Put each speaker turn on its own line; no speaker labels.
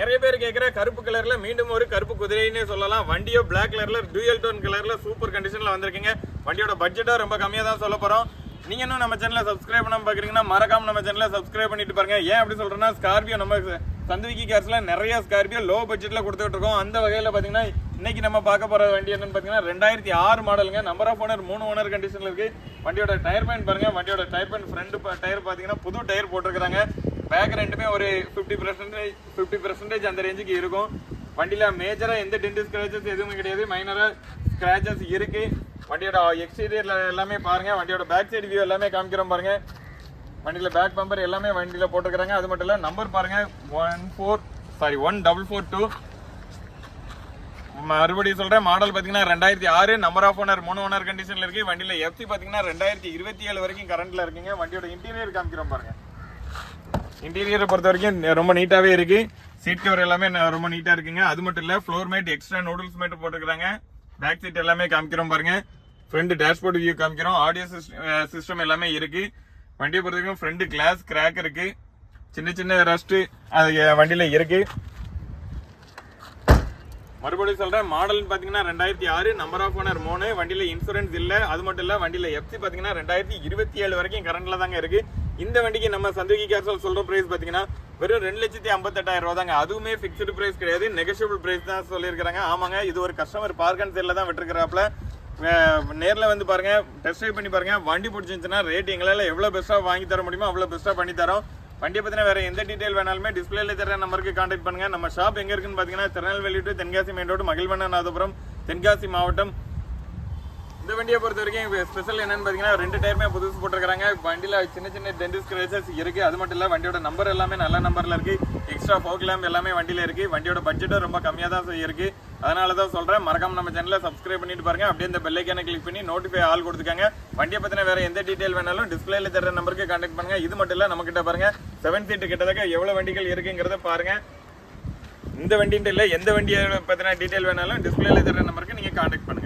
நிறைய பேர் கேட்குற கருப்பு கலரில் மீண்டும் ஒரு கருப்பு குதிரைன்னு சொல்லலாம். வண்டியோ பிளாக் கலரில் டூயல் டோன் கலரில் சூப்பர் கண்டிஷனில் வந்திருக்கீங்க. வண்டியோட பட்ஜெட்டும் ரொம்ப கம்மியாக தான் சொல்ல போகிறோம் நீங்கள் இன்னும் நம்ம சேனலை சப்ஸ்கிரைப் பண்ண பார்க்குறீங்கன்னா மறக்காம நம்ம சேனலை சப்ஸ்கிரைப் பண்ணிட்டு பாருங்க. ஏன் அப்படி சொல்கிறேன்னா ஸ்கார்பியோ நம்ம சந்தவிக்கி கார்ஸ்ல நிறைய ஸ்கார்பியோ லோ பட்ஜெட்டில் கொடுத்துட்டு இருக்கோம். அந்த வகையில் பார்த்தீங்கன்னா இன்னைக்கு நம்ம பார்க்க போகிற வண்டி என்னன்னு பார்த்தீங்கன்னா ரெண்டாயிரத்தி ஆறு மாடலுங்க. நம்பர் ஆஃப் ஓனர் மூணு ஓனர் கண்டிஷனில் இருக்குது வண்டியோட டயர் பாயிண்ட் பாருங்கள் வண்டியோட டயர் பேன் ஃப்ரண்ட் டயர் பார்த்தீங்கன்னா புது டயர் போட்டிருக்கிறாங்க. பேக் ரெண்டுமே ஒரு ஃபிஃப்டி பர்சன்டேஜ் ஃபிஃப்டி பர்சன்டேஜ் அந்த ரேஞ்சுக்கு இருக்கும். வண்டியில் மேஜராக எந்த டென்ட் ஸ்க்ராச்சஸ் எதுவுமே கிடையாது. மைனராக ஸ்க்ராச்சஸ் இருக்குது வண்டியோட எக்ஸ்டீரியரில் எல்லாமே பாருங்கள் வண்டியோட பேக் சைடு வியூ எல்லாமே காமிக்கிறோம் பாருங்கள் வண்டியில் பேக் பம்பர் எல்லாமே வண்டியில் போட்டுக்கிறாங்க அது மட்டும் இல்லை நம்பர் பாருங்கள் one four sorry one double four two மறுபடியும் சொல்கிறேன் மாடல் பார்த்தீங்கன்னா ரெண்டாயிரத்தி ஆறு நம்பர் ஆஃப் ஓனர் மூணு ஓனர் கண்டிஷனில் இருக்குது வண்டியில் எஃப்சி பார்த்தீங்கன்னா ரெண்டாயிரத்தி இருபத்தி ஏழு வரைக்கும் கரண்ட்டில் இருக்குங்க. வண்டியோட இன்டீரியர் காமிக்கிறோம் பாருங்கள் இன்டீரியரை பொறுத்த வரைக்கும் ரொம்ப நீட்டாகவே இருக்கு. சீட் கவர் எல்லாமே ரொம்ப நீட்டாக இருக்குங்க. அது மட்டும் இல்லை floor mat extra noodles mat போட்டுருக்காங்க பேக் சீட் எல்லாமே காமிக்கிறோம் பாருங்க. ஃப்ரண்ட் டேஷ்போர்ட் வியூ காமிக்கிறோம். ஆடியோ சிஸ்டம் எல்லாமே இருக்கு. வண்டியை பொறுத்த வரைக்கும் ஃப்ரண்ட் கிளாஸ் கிராக் இருக்கு. சின்ன சின்ன ரஸ்ட்டு அது வண்டியில் இருக்கு. மறுபடியும் சொல்கிறேன் மாடல்னு பார்த்தீங்கன்னா ரெண்டாயிரத்தி ஆறு நம்பர் ஆஃப் ஓனர் மூணு வண்டியில் இன்சூரன்ஸ் இல்லை. அது மட்டும் இல்லை வண்டியில் எஃப்சி பார்த்தீங்கன்னா ரெண்டாயிரத்தி இருபத்தி ஏழு வரைக்கும் கரண்டில் தாங்க இருக்குது இந்த வண்டிக்கு நம்ம சந்தோகி கேர்சல் சொல்ற பிரைஸ் பாத்தீங்கன்னா வெறும் ரெண்டு லட்சத்தி ஐம்பத்தெட்டாயிரம் ரூபா தாங்க அதுவுமே ஃபிக்ஸ்டு பிரைஸ் கிடையாது. நெகஷியபிள் பிரைஸ் தான் சொல்லியிருக்காங்க ஆமாங்க இது ஒரு கஸ்டமர் பார்க் அண்ட் சேல்ல தான் விட்டுருக்கிறாப்ல நேரில் வந்து பாருங்க டெஸ்ட் ட்ரைவ் பண்ணி பாருங்க. வண்டி பிடிச்சிருந்துச்சுன்னா ரேட் எங்களால் எவ்வளோ பெஸ்ட்டாக வாங்கி தர முடியுமோ அவ்வளோ பெஸ்ட்டாக பண்ணி தரோம். வண்டியை பற்றின வேறு எந்த டீட்டெயில் வேணாலுமே டிஸ்பிளேல தர நம்பருக்கு காண்டாக்ட் பண்ணுங்க. நம்ம ஷாப் எங்கே இருக்குன்னு பார்த்தீங்கன்னா Tirunelveli to Tenkasi main road Magizhvannanathapuram Tenkasi மாவட்டம். இந்த வண்டியை பொறுத்த வரைக்கும் ஸ்பெஷல் என்னன்னு பார்த்தீங்கன்னா ரெண்டு டயருமே புதுசு போட்டிருக்காங்க வண்டியில் சின்ன சின்ன டென்டிஸ் ஸ்கிராச்சஸ் இருக்குது அது மட்டும் இல்லை வண்டியோட நம்பர் எல்லாமே நல்ல நம்பரில் இருக்குது எக்ஸ்ட்ரா ஃபோக் லேம்ப் எல்லாமே வண்டியில இருக்குது வண்டியோட பட்ஜெட்டும் ரொம்ப கம்மியாக தான் இருக்குது அதனால தான் சொல்கிறேன் மறக்காம நம்ம சேனலை சப்ஸ்கிரைப் பண்ணிட்டு பாருங்க. அப்படியே இந்த பெல்லைக்கான கிளிக் பண்ணி நோட்டிஃபை ஆள் கொடுத்துக்காங்க. வண்டியை பற்றின வேறு எந்த டீட்டெயில் வேணாலும் டிஸ்பிளேல தர நம்பருக்கு கான்டாக்ட் பண்ணுங்கள் இது மட்டும் இல்லை நம்ம பாருங்கள் செவன் சீட்டு கிட்டத்தட்ட எவ்வளோ வண்டிகள் இருக்குங்கிறத பாருங்கள் இந்த வண்டின்ட்டு இல்லை எந்த வண்டியை பற்றின டீட்டெயில் வேணாலும் டிஸ்பிளேல தர நம்பருக்கு நீங்கள் கான்டாக்ட் பண்ணுங்க.